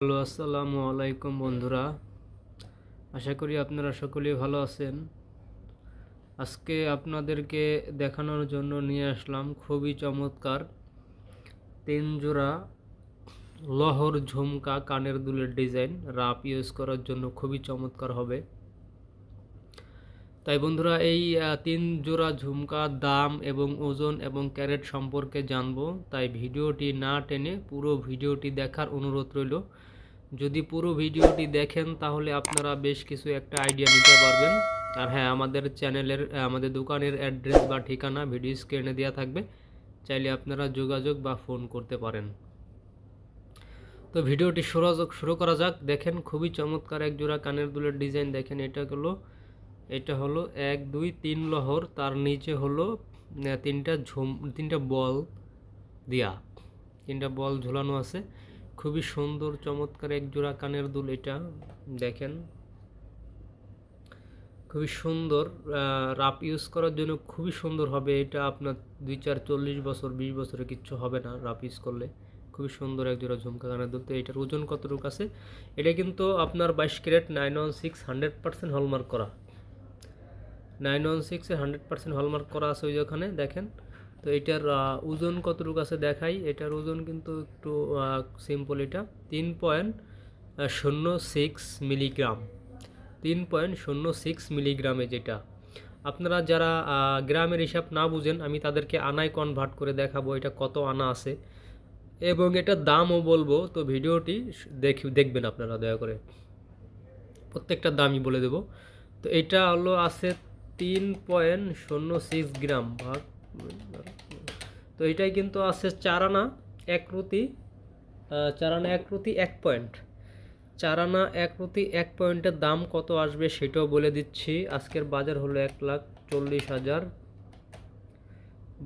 Hello, আসসালামু আলাইকুম বন্ধুরা। আশা করি আপনারা সকলেই ভালো আছেন। আজকে আপনাদেরকে দেখানোর জন্য নিয়ে আসলাম খুবই চমৎকার তিন জোড়া লহর ঝুমকা কানের দুলের ডিজাইন। রাপ ইউজ করার জন্য খুবই চমৎকার হবে। তাই বন্ধুরা এই তিন জোড়া ঝুমকার দাম এবং ওজন এবং ক্যারেট সম্পর্কে জানব। তাই ভিডিওটি না টেনে পুরো ভিডিওটি দেখার অনুরোধ রইল। যদি পুরো ভিডিওটি দেখেন তাহলে আপনারা বেশ কিছু একটা আইডিয়া নিতে পারবেন। আর হ্যাঁ আমাদের চ্যানেলের আমাদের দোকানের অ্যাড্রেস বা ঠিকানা ভিডিও স্ক্রিনে দেওয়া থাকবে। চাইলে আপনারা যোগাযোগ বা ফোন করতে পারেন। তো ভিডিওটি শুরু শুরু করা যাক। দেখেন, খুবই চমৎকার এক জোড়া কানের দুলের ডিজাইন। দেখেন, এটা হলো এটা হলো এক, দুই, তিন লহর, তার নিচে হলো তিনটা ঝুম, তিনটা বল দেয়া। তিনটা বল ঝুলানো আছে। খুবই সুন্দর, চমৎকার, এক জোড়া কানের দুল এটা, দেখেন। খুবই সুন্দর রাপ ইউজ করার জন্য খুবই সুন্দর হবে এটা। আপনার দুই, চার, চল্লিশ বছর, বিশ বছরে কিচ্ছু হবে না রাপ ইউজ করলে। খুবই সুন্দর এক জোড়া ঝুমকা কানের দুল। তো এটার ওজন কতটুকু আছে? এটা কিন্তু আপনার বাইশ carat nine one six hundred percent hallmark করা। নাইন ওয়ান সিক্সে হান্ড্রেড পার্সেন্ট হলমার্ক করা আছে ওই ওখানে, দেখেন। তো এটার ওজন কতটুকু আছে দেখাই। এটার ওজন কিন্তু একটু সিম্পল এটা। তিন পয়েন্ট শূন্য সিক্স মিলিগ্রাম। তিন পয়েন্ট শূন্য সিক্স মিলিগ্রামে যেটা। আপনারা যারা গ্রামের হিসাব না বুঝেন, আমি তাদেরকে আনায় কনভার্ট করে দেখাবো এটা কত আনা আছে। এবং এটার দামও বলব, তো ভিডিওটি দেখ, দেখবেন আপনারা, দয়া করে। প্রত্যেকটা দামই বলে দেব। তো এটা হলো আছে তিন পয়েন্ট শূন্য সিক্স গ্রাম। ভাগ তো এটাই কিন্তু আছে চারানা এক রুতি চারানা এক রুতি এক পয়েন্ট। চারানা এক রুতি এক পয়েন্টের দাম কত আসবে সেটাও বলে দিচ্ছি। আজকের বাজার হলো এক লাখ চল্লিশ হাজার।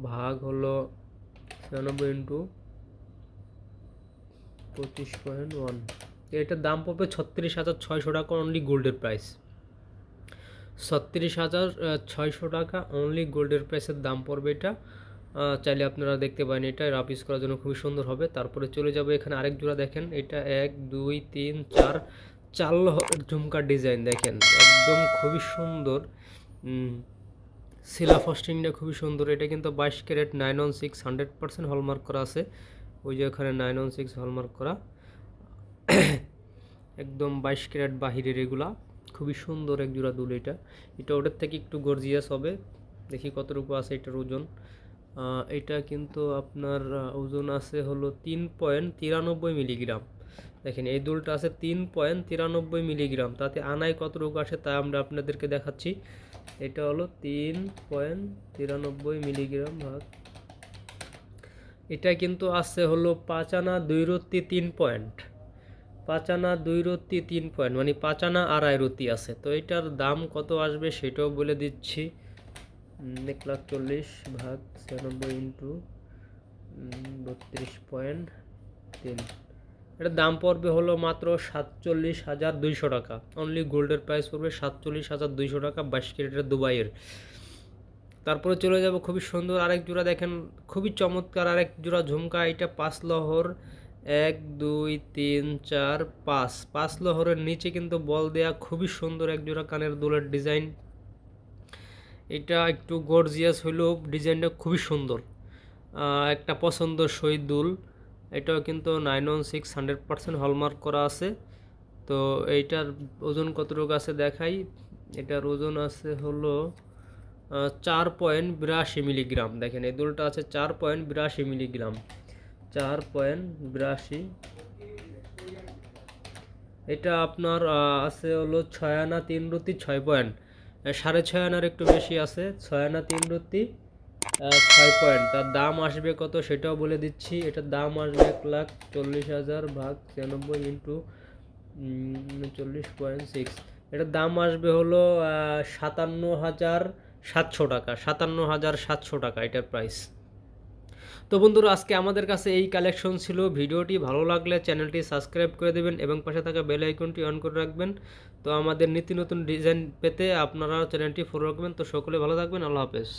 ভাগ হলো ছিয়ানব্বই ইন্টু পঁচিশ পয়েন্ট ওয়ান। এটার দাম পড়বে ছত্রিশ হাজার ছয়শো টাকা অনলি গোল্ডের প্রাইস ছত্রিশ হাজার ছয়শো টাকা অনলি গোল্ডের প্রাইসের দাম পড়বে এটা। চাইলে আপনারা দেখতে পারেন এটা ইউজ করার জন্য খুবই সুন্দর হবে। তারপরে চলে যাবে এখানে আরেক জোড়া দেখেন। এটা এক, দুই, তিন, চার লহরের ঝুমকার ডিজাইন দেখেন। একদম খুবই সুন্দর। শিলা ফস্টিংটা খুবই সুন্দর। এটা কিন্তু বাইশ carat nine one six hundred percent hallmark করা আছে। ওই যে ওখানে নাইন ওয়ান সিক্স হলমার্ক করা। একদম বাইশ ক্যারেট বাহিরের এগুলা। খুবই সুন্দর এক জোড়া দুল এটা। এটা ওটার থেকে একটু গর্জিয়াস হবে। দেখি কতটুকু আছে এটার ওজন। এটা কিন্তু আপনার ওজন আছে হলো তিন পয়েন্ট তিরানব্বই মিলিগ্রাম। দেখেন, এই দুলটা আছে তিন পয়েন্ট তিরানব্বই মিলিগ্রাম। তাতে আনায় কতটুকু আসে তা আমরা আপনাদেরকে দেখাচ্ছি। এটা হলো তিন পয়েন্ট তিরানব্বই মিলিগ্রাম ভাগ। এটা কিন্তু আছে হলো পাঁচ আনা দুই রত্তি তিন পয়েন্ট। পাঁচ আনা দুই রত্তি তিন পয়েন্ট মানে পাঁচ আনা আড়াই রত্তি আছে। তো এটার দাম কত আসবে সেটাও বলে দিচ্ছি। এক লাখ চল্লিশ ভাগ ছিয়ানব্বই ইন্টু বত্রিশ পয়েন্ট তিন। এটার দাম পড়বে হলো মাত্র সাতচল্লিশ হাজার দুইশো টাকা। অনলি গোল্ডের প্রাইস পড়বে সাতচল্লিশ হাজার দুইশো টাকা বাইশ ক্যারেটের দুবাইয়ের। তারপরে চলে যাব খুবই সুন্দর আরেক জোড়া দেখেন, খুবই চমৎকার আরেক জোড়া ঝুমকা, এটা পাঁচ লহর এক, দুই, তিন, চার, পাঁচ। পাঁচ লহরের নিচে কিন্তু বল দেয়া খুবই সুন্দর এক জোড়া কানের দুলের ডিজাইন। এটা একটু গর্জিয়াস হইলেও ডিজাইনটা খুবই সুন্দর। একটা পছন্দ শহীদ দুল। এটাও কিন্তু nine one six hundred percent hallmark করা আছে। তো এইটার ওজন কতটুকু আছে দেখাই। এটার ওজন আছে হলো চার পয়েন্ট বিরাশি মিলিগ্রাম। দেখেন, এই দুলটা আছে চার পয়েন্ট বিরাশি মিলিগ্রাম। চার পয়েন্ট বিরাশি। এটা আপনার আছে হলো ছয় আনা তিন রুতি ছয় পয়েন্ট। সাড়ে ছয় আনার একটু বেশি আছে, ছয় আনা তিন রুতি ছয় পয়েন্ট। তার দাম আসবে কত সেটাও বলে দিচ্ছি। এটার দাম আসবে এক লাখ চল্লিশ হাজার ভাগ ছিয়ানব্বই ইন্টু চল্লিশ পয়েন্ট সিক্স। এটার দাম আসবে হলো সাতান্ন হাজার সাতশো টাকা, সাতান্ন হাজার সাতশো টাকা এটার প্রাইস। তো বন্ধুরা, আজকে আমাদের কাছে এই কালেকশন ছিল। ভিডিওটি ভালো লাগলে চ্যানেলটি সাবস্ক্রাইব করে দেবেন এবং পাশে থাকা বেল আইকনটি অন করে রাখবেন। তো আমাদের নিত্য নতুন ডিজাইন পেতে আপনারা চ্যানেলটি ফলো রাখবেন তো সকলে ভালো থাকবেন। আল্লাহ হাফেজ।